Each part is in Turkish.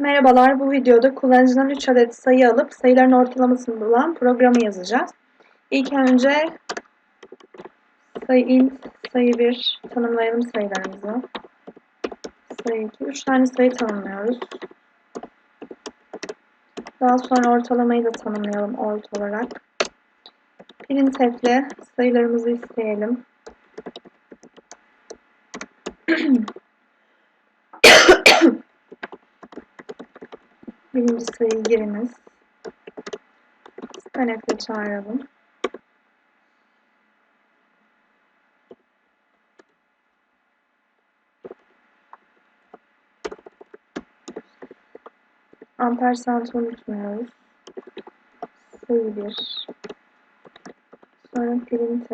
Merhabalar, bu videoda kullanıcıdan 3 adet sayı alıp sayıların ortalamasını bulan programı yazacağız. İlk önce sayı int, sayı 1 tanımlayalım sayılarımızı. Sayı 2, 3 tane sayı tanımlıyoruz. Daha sonra ortalamayı da tanımlayalım ort olarak. Printf'le sayılarımızı isteyelim. Birinci sayıyı giriniz. Scanf'le çağıralım. Ampersand unutmuyoruz. Sayı 1. Sonra printf.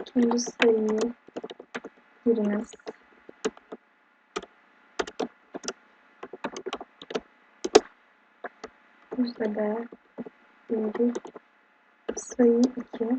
İkinci sayıyı giriniz. Yüzde B virgül sayı 2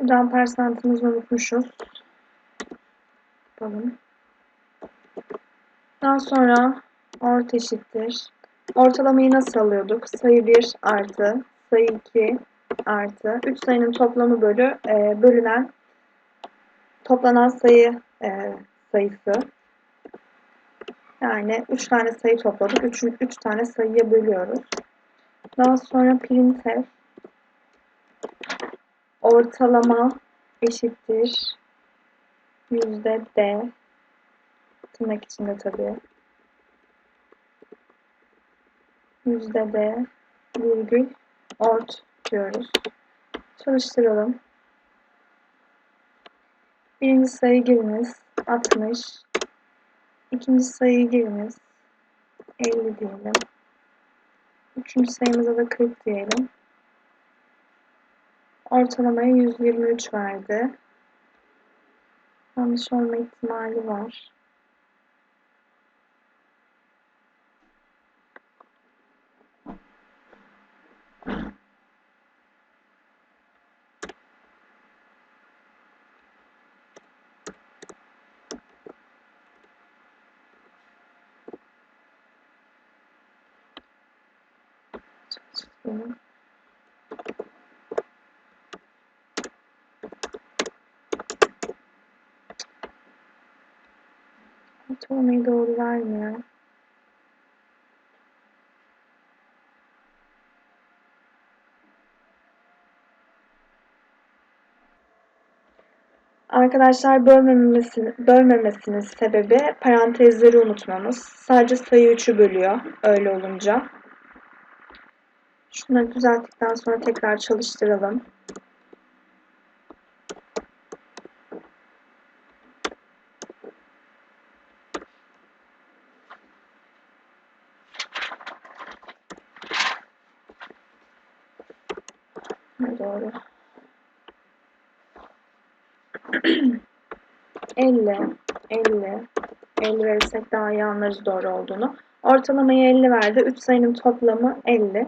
Burada ampersantımızı unutmuşuz. Bakalım. Daha sonra ort eşittir. Ortalamayı nasıl alıyorduk? Sayı 1 artı sayı 2 artı 3 sayının toplamı bölü e, bölünen toplanan sayı e, sayısı. Yani 3 tane sayı topladık. 3 3 tane sayıya bölüyoruz. Daha sonra printf ortalama eşittir yüzde d tırnak içinde tabii yüzde d virgül ort diyoruz. Çalıştıralım. Birinci sayı giriniz 60. İkinci sayı giriniz 50 diyelim. Üçüncü sayımıza da 40 diyelim. Ortalamaya 123 verdi. Yanlış olma ihtimali var. Çalıştıralım. Ortalamayı doğru vermiyor. Arkadaşlar bölmemesi, bölmemesinin sebebi parantezleri unutmamız. Sadece sayı 3'ü bölüyor öyle olunca. Şunları düzelttikten sonra tekrar çalıştıralım. Doğru. 50, 50, 50 verirsek daha iyi anlarız doğru olduğunu. Ortalamayı 50 verdi. 3 sayının toplamı 50.